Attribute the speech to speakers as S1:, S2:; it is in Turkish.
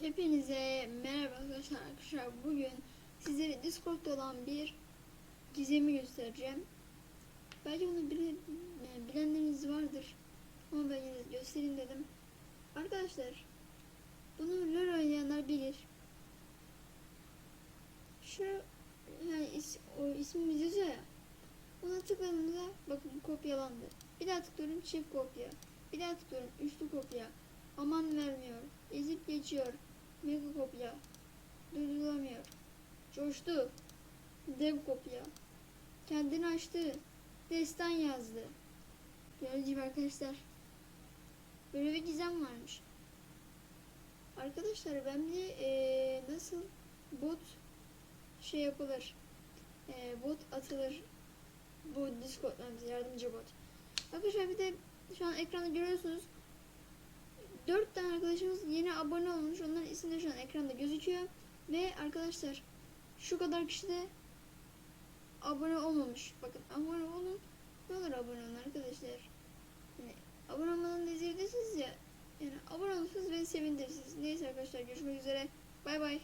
S1: Hepinize merhaba arkadaşlar. Arkadaşlar bugün sizlere Discord'da olan bir gizemi göstereceğim. Belki bunu bile, yani bilenleriniz vardır. Ama ben yine göstereyim dedim. Arkadaşlar bunu LoL oynayanlar bilir. Şu yani is, o ismimiz yazıyor ya. Ona tıkladığımda bakın kopyalandı. Bir daha tıklıyorum çift kopya. Bir daha tıklıyorum üçlü kopya. Aman vermiyor. Geçiyor. Mega kopya. Durdurulamıyor. Coştu. Dev kopya. Kendini açtı. Destan yazdı. Gördüğünüz arkadaşlar. Böyle bir gizem varmış. Arkadaşlar ben de eee, nasıl bot şey yapılır. Eee, bot atılır. Bu Discord'dan yardımcı bot. Arkadaşlar bir de şu an ekranda görüyorsunuz. 4 tane arkadaşımız yeni abone olmuş. Onların isimleri şu an ekranda gözüküyor. Ve arkadaşlar şu kadar kişi de abone olmamış. Bakın abone olun. Ne olur abone olun arkadaşlar. Yani abone olmadan da izleyebilirsiniz ya. Yani abone olursanız beni sevindirirsiniz. Neyse arkadaşlar görüşmek üzere. Bay bay.